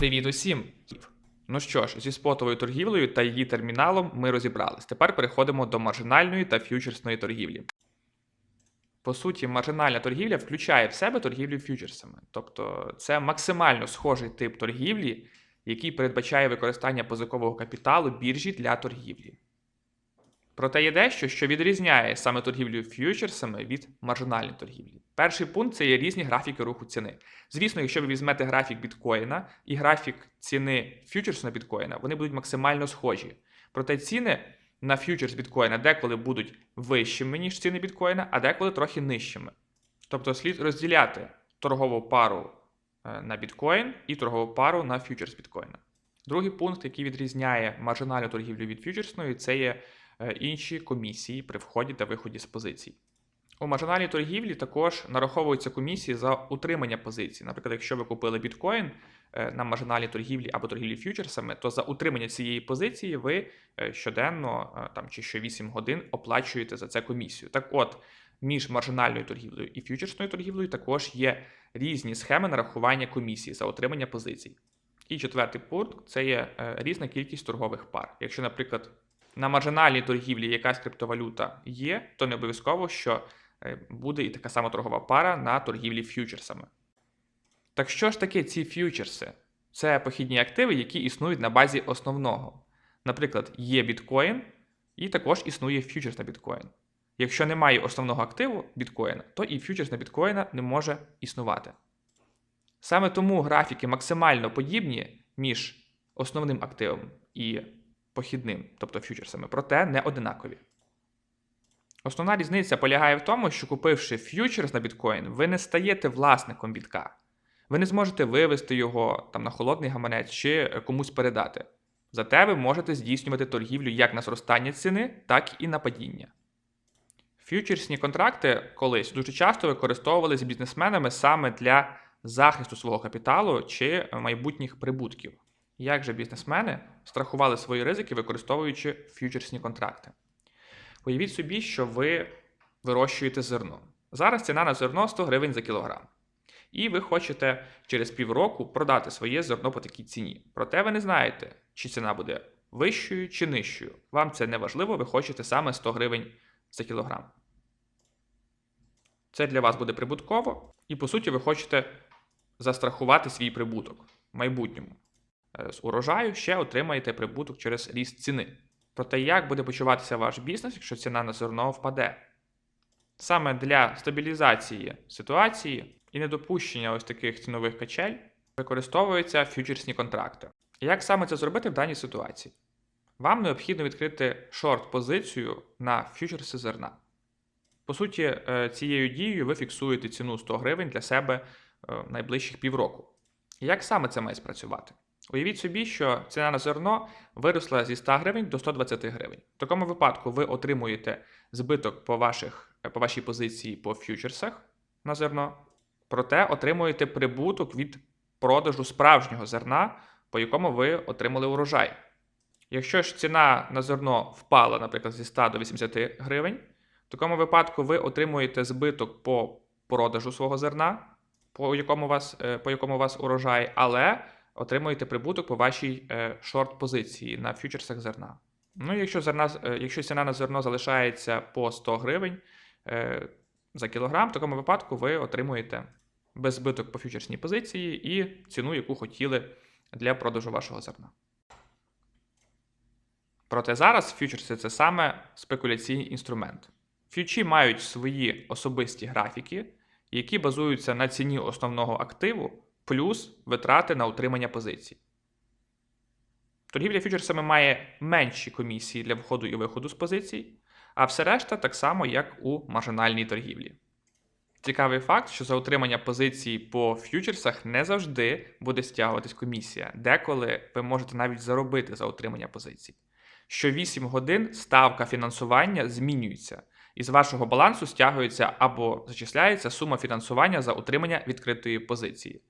Привіт усім! Ну що ж, зі спотовою торгівлею та її терміналом ми розібрались. Тепер переходимо до маржинальної та ф'ючерсної торгівлі. По суті, маржинальна торгівля включає в себе торгівлю ф'ючерсами. Тобто це максимально схожий тип торгівлі, який передбачає використання позикового капіталу біржі для торгівлі. Проте є дещо, що відрізняє саме торгівлю ф'ючерсами від маржинальної торгівлі. Перший пункт це є різні графіки руху ціни. Звісно, якщо ви візьмете графік біткоїна і графік ціни ф'ючерсу на біткоїна, вони будуть максимально схожі. Проте ціни на ф'ючерс біткоїна деколи будуть вищими, ніж ціни біткоїна, а деколи трохи нижчими. Тобто слід розділяти торгову пару е, на біткоін і торгову пару на ф'ючерс біткоїна. Другий пункт, який відрізняє маржинальну торгівлю від ф'ючерсної, це є е, інші комісії при вході та виході з позицій. У маржинальній торгівлі також нараховуються комісії за утримання позицій. Наприклад, якщо ви купили біткоін е, на маржинальній торгівлі або торгівлі ф'ючерсами, то за утримання цієї позиції ви е, щоденно е, там чи щовісім годин оплачуєте за це комісію. Так от, між маржинальною торгівлею і ф'ючерсною торгівлею також є різні схеми нарахування комісії за отримання позицій. І четвертий пункт це є різна кількість торгових пар. Якщо, наприклад, на маржинальній торгівлі якась криптовалюта є, то не обов'язково, що буде і така сама торгова пара на торгівлі ф'ючерсами. Так що ж таке ці ф'ючерси? Це похідні активи, які існують на базі основного. Наприклад, є біткоін, і також існує ф'ючерс на біткоін. Якщо немає основного активу біткоїна, то і ф'ючерс на біткоїна не може існувати. Саме тому графіки максимально подібні між основним активом і похідним, тобто ф'ючерсами, проте не одинакові. Основна різниця полягає в тому, що купивши ф'ючерс на біткоін, ви не стаєте власником бітка. Ви не зможете вивести його там на холодний гаманець чи комусь передати. Зате ви можете здійснювати торгівлю як на зростання ціни, так і на падіння. Ф'ючерсні контракти колись дуже часто використовувалися бізнесменами саме для захисту свого капіталу чи майбутніх прибутків. Як же бізнесмени страхували свої ризики, використовуючи ф'ючерсні контракти? Уявіть собі, що ви вирощуєте зерно. Зараз ціна на зерно 100 гривень за кілограм. І ви хочете через півроку продати своє зерно по такій ціні. Проте ви не знаєте, чи ціна буде вищою чи нижчою. Вам це не важливо, ви хочете саме 100 гривень за кілограм. Це для вас буде прибутково, і по суті, ви хочете застрахувати свій прибуток в майбутньому. Е, З урожаю ще отримаєте прибуток через ріст ціни. Проте, як буде почуватися ваш бізнес, якщо ціна на зерно впаде? Саме для стабілізації ситуації і недопущення ось таких цінових качель використовуються ф'ючерсні контракти. Як саме це зробити в даній ситуації? Вам необхідно відкрити шорт-позицію на ф'ючерси зерна. По суті, е, цією дією ви фіксуєте ціну 100 гривень для себе е, найближчих півроку. Як саме це має спрацювати? Уявіть собі, що ціна на зерно виросла зі 100 гривень до 120 гривень. В такому випадку ви отримуєте збиток по, ваших, по вашій позиції по ф'ючерсах на зерно, проте отримуєте прибуток від продажу справжнього зерна, по якому ви отримали урожай. Якщо ж ціна на зерно впала, наприклад, зі 100 до 80 гривень, в такому випадку ви отримуєте збиток по продажу свого зерна, по якому у вас, е, по якому у вас урожай, але отримуєте прибуток по вашій е, шорт-позиції на ф'ючерсах зерна. Ну, якщо, зерна, е, якщо ціна на зерно залишається по 100 гривень е, за кілограм, в такому випадку ви отримуєте беззбиток по ф'ючерсній позиції і ціну, яку хотіли для продажу вашого зерна. Проте зараз ф'ючерси це саме спекуляційний інструмент. Ф'ючі мають свої особисті графіки, які базуються на ціні основного активу плюс витрати на утримання позицій. Торгівля фьючерсами має менші комісії для входу і виходу з позицій, а все решта так само, як у маржинальній торгівлі. Цікавий факт, що за утримання позицій по ф'ючерсах не завжди буде стягуватись комісія, деколи ви можете навіть заробити за утримання позицій. Що 8 годин ставка фінансування змінюється, і з вашого балансу стягується або зачисляється сума фінансування за утримання відкритої позиції.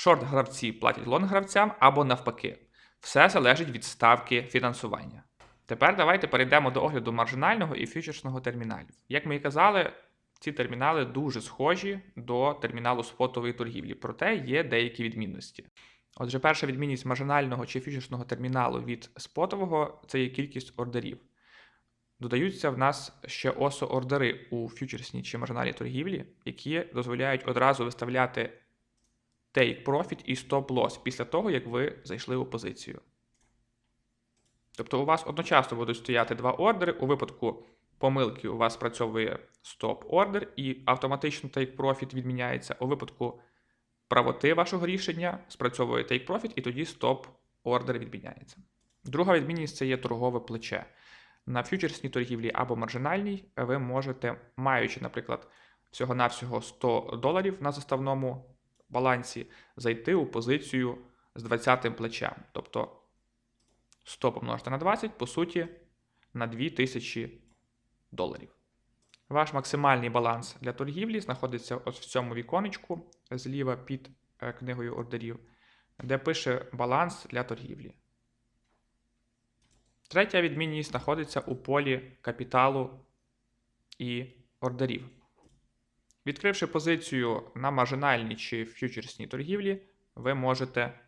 Шорт-гравці платять лонг-гравцям або навпаки. Все залежить від ставки фінансування. Тепер давайте перейдемо до огляду маржинального і фьючерсного терміналів. Як ми і казали, ці термінали дуже схожі до терміналу спотової торгівлі, проте є деякі відмінності. Отже, перша відмінність маржинального чи фьючерсного терміналу від спотового це є кількість ордерів. Додаються в нас ще осо ордери у фьючерсній чи маржинальній торгівлі, які дозволяють одразу виставляти take profit і stop loss після того, як ви зайшли у позицію. Тобто у вас одночасно будуть стояти два ордери. У випадку помилки у вас спрацьовує stop ордер і автоматично take profit відміняється. У випадку правоти вашого рішення спрацьовує take profit і тоді stop ордер відміняється. Друга відмінність це є торгове плече. На фьючерсній торгівлі або маржинальній ви можете, маючи, наприклад, всього-навсього 100 доларів на заставному балансі, зайти у позицію з 20 плечем. Тобто 100 помножити на 20, по суті, на 2000 доларів. Ваш максимальний баланс для торгівлі знаходиться ось в цьому віконечку зліва під е, книгою ордерів, де пише баланс для торгівлі. Третя відмінність знаходиться у полі капіталу і ордерів. Відкривши позицію на маржинальній чи фьючерсній торгівлі, ви можете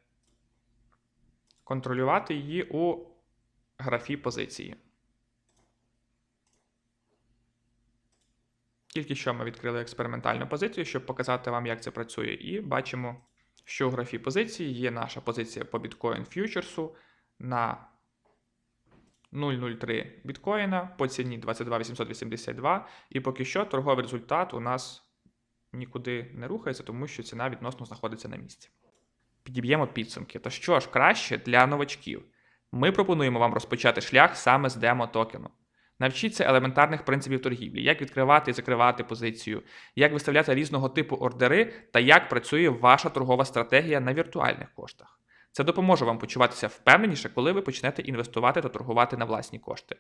контролювати її у графі позиції. Тільки що ми відкрили експериментальну позицію, щоб показати вам, як це працює, і бачимо, що у графі позиції є наша позиція по біткоін фьючерсу на 0,03 біткоїна по ціні 22882, і поки що торговий результат у нас нікуди не рухається, тому що ціна відносно знаходиться на місці. Підіб'ємо підсумки. То що ж краще для новачків? Ми пропонуємо вам розпочати шлях саме з демо-токену. Навчіться елементарних принципів торгівлі, як відкривати і закривати позицію, як виставляти різного типу ордери та як працює ваша торгова стратегія на віртуальних коштах. Це допоможе вам почуватися впевненіше, коли ви почнете інвестувати та торгувати на власні кошти.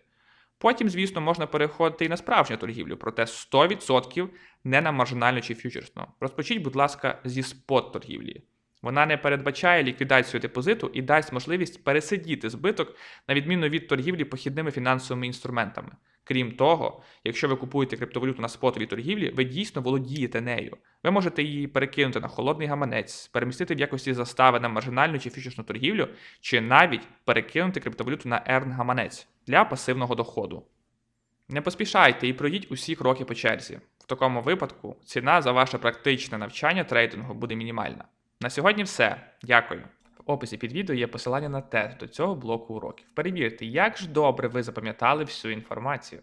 Потім, звісно, можна переходити і на справжню торгівлю, проте 100% не на маржинальну чи фьючерсну. Розпочіть, будь ласка, зі спот торгівлі. Вона не передбачає ліквідацію депозиту і дасть можливість пересидіти збиток на відміну від торгівлі похідними фінансовими інструментами. Крім того, якщо ви купуєте криптовалюту на спотовій торгівлі, ви дійсно володієте нею. Ви можете її перекинути на холодний гаманець, перемістити в якості застави на маржинальну чи фьючерсну торгівлю, чи навіть перекинути криптовалюту на ерн гаманець для пасивного доходу. Не поспішайте і пройдіть усі кроки по черзі. В такому випадку ціна за ваше практичне навчання трейдингу буде мінімальна. На сьогодні все. Дякую. В описі під відео є посилання на тест до цього блоку уроків. Перевірте, як ж добре ви запам'ятали всю інформацію.